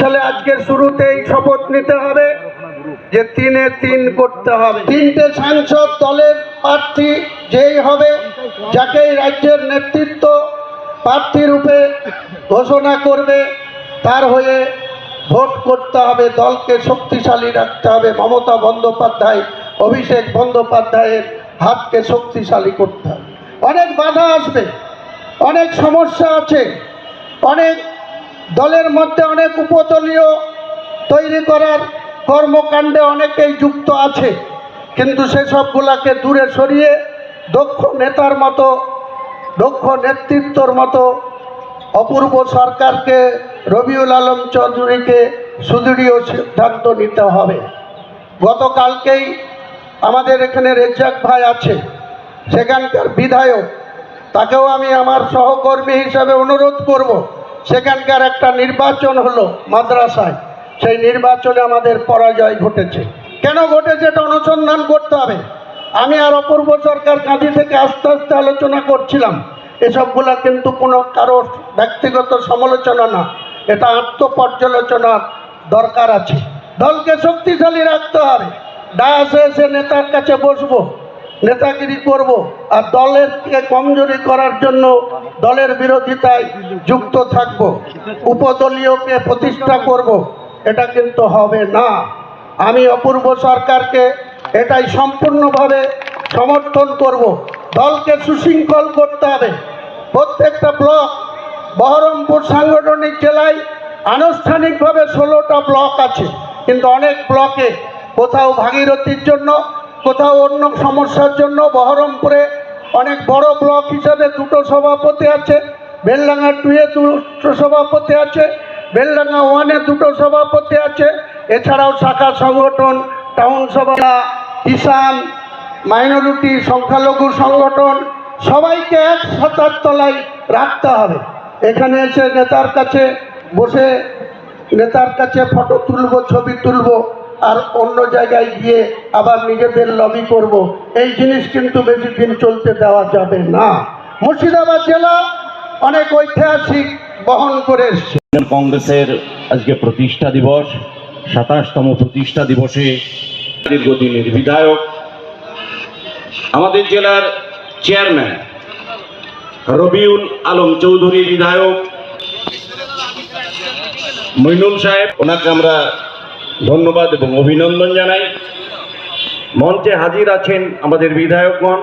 সালে আজকের শুরুতেই শপথ নিতে হবে যে তিনে তিন করতে হবে। তিনটে সাংসদ দলের প্রার্থী যেই হবে যাকে এই রাজ্যের নেতৃত্ব প্রার্থী রূপে ঘোষণা করবে, তার হয়ে ভোট করতে হবে, দলকে শক্তিশালী রাখতে হবে। মমতা বন্দ্যোপাধ্যায়, অভিষেক বন্দ্যোপাধ্যায়ের হাতকে শক্তিশালী করতে হবে। অনেক বাধা আসবে, অনেক সমস্যা আছে, অনেক দলের মধ্যে অনেক উপদলীয় তৈরি করার কর্মকাণ্ডে অনেকেই যুক্ত আছে। কিন্তু সেসবগুলাকে দূরে সরিয়ে দক্ষ নেতার মতো, দক্ষ নেতৃত্বর মতো অপূর্ব সরকারকে রবিউল আলম চৌধুরীকে সুদৃঢ় সিদ্ধান্ত নিতে হবে। গতকালকেই আমাদের এখানে রেজ্জাক ভাই আছে, সেখানকার বিধায়ক, তাকেও আমি আমার সহকর্মী হিসাবে অনুরোধ করব। সেখানকার একটা নির্বাচন হলো মাদ্রাসায়। সেই নির্বাচনে আমাদের পরাজয় ঘটেছে। কেন ঘটেছে এটা অনুসন্ধান করতে হবে। আমি আর অপূর্ব সরকার কাঁদি থেকে আস্তে আস্তে আলোচনা করছিলাম। এসবগুলা কিন্তু কোনো কারও ব্যক্তিগত সমালোচনা না। এটা আত্মপর্যালোচনার দরকার আছে। দলকে শক্তিশালী রাখতে হবে। ডায়াসে এসে নেতার কাছে বসবো। নেতাগিরি করব আর দলের কমজোরি করার জন্য দলের বিরোধিতায় যুক্ত থাকব। উপদলীয়কে প্রতিষ্ঠা করব। এটা কিন্তু হবে না। আমি অপূর্ব সরকারকে এটাই সম্পূর্ণভাবে সমর্থন করব। দলকে সুশৃঙ্খল করতে হবে। প্রত্যেকটা ব্লক, বহরমপুর সাংগঠনিক জেলায় আনুষ্ঠানিকভাবে ষোলোটা ব্লক আছে। কিন্তু অনেক ব্লকে কোথাও ভাগীরথীর জন্য কোথাও অন্য সমস্যার জন্য বহরমপুরে অনেক বড় ব্লক হিসাবে দুটো সভাপতি আছে, বেলডাঙ্গা টুয়ে দুটো সভাপতি আছে, বেলডাঙ্গা ওয়ানে দুটো সভাপতি আছে, এছাড়াও শাখা সংগঠন, টাউন সভা কিষান মাইনরিটি সংখ্যালঘু সংগঠন, সবাইকে এক ছাতার তলায় রাখতে হবে। এখানে এসে নেতার কাছে বসে, নেতার কাছে ফটো তুলব, ছবি তুলবো আর অন্য জায়গায় গিয়ে আবার নিজেদের লবি করব। এই জিনিস কিন্তু বেশি দিন চলতে দেওয়া যাবে না। মুর্শিদাবাদ জেলা অনেক ঐতিহাসিক বহন করে এসছে। কংগ্রেসের আজকে প্রতিষ্ঠা দিবস, সাতাশতম প্রতিষ্ঠা দিবসে দীর্ঘদিনের বিধায়ক আমাদের জেলার চেয়ারম্যান রবিউল আলম চৌধুরী বিধায়ক। মইনুল সাহেব, ওনাকে আমরা ধন্যবাদ এবং অভিনন্দন জানাই। মঞ্চে হাজির আছেন আমাদের বিধায়কগণ।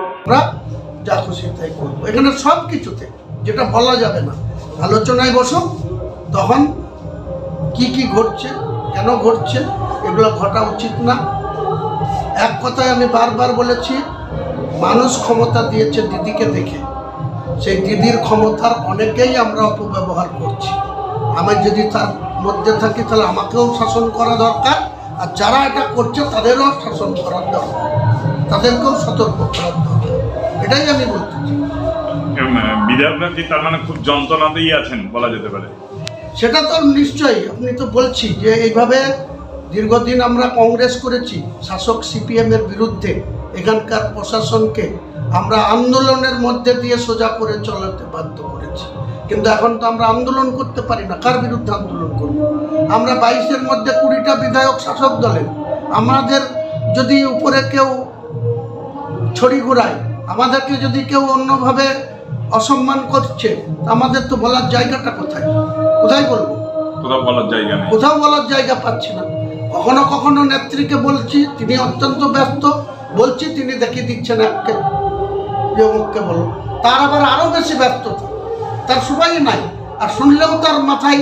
যা খুশি তাই করব। এখানে সব কিছুতে যেটা বলা যাবে না। আলোচনায় বসো, তখন কি কি ঘটছে, কেন ঘটছে, এগুলো ঘটা উচিত না। এক কথায় আমি বারবার বলেছি, মানুষ ক্ষমতা দিয়েছে দিদিকে দেখে। সেই দিদির ক্ষমতার অনেকেই আমরা অপব্যবহার করছি। আমি যদি তার মধ্যে থাকি তাহলে আমাকেও শাসন করা দরকার। আর যারা এটা করছে তাদেরও শাসন করার দরকার। তাদেরকেও সতর্ক করার দরকার। এটাই আমি বলতে চাই। কি তার মানে খুব যন্ত্রণাতেই আছেন বলা যেতে পারে? সেটা তো নিশ্চয়ই আপনি তো বলছি যে এইভাবে দীর্ঘদিন আমরা কংগ্রেস করেছি শাসক সিপিএমের বিরুদ্ধে এখানকার প্রশাসনকে। আমরা আন্দোলনের মধ্যে দিয়ে সোজা করে চলাতে বাধ্য করেছি। কিন্তু এখন তো আমরা আন্দোলন করতে পারি না। কার বিরুদ্ধে আন্দোলন করব? আমরা বাইশের মধ্যে কুড়িটা বিধায়ক শাসক দলের। আমাদের যদি উপরে কেউ ছড়ি ঘোরায় আমাদেরকে যদি কেউ অন্যভাবে অসম্মান করছে আমাদের তো বলার জায়গাটা কোথায়? কোথায় বলব? কোথাও বলার জায়গা নেই। কোথাও বলার জায়গা পাচ্ছি না। কখনো কখনো নেত্রীকে বলছি তিনি অত্যন্ত ব্যস্ত। বলছি তিনি দেখিয়ে দিচ্ছেন এককে। অমুককে বলো, তার আবার আরও বেশি ব্যস্ততা তার সবাই নাই, আর শুনলেও তার মাথায়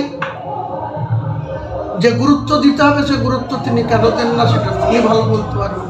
যে গুরুত্ব দিতে হবে, সে গুরুত্ব তিনি কেন দেন না, সেটা তিনি ভালো বলতে পারবেন।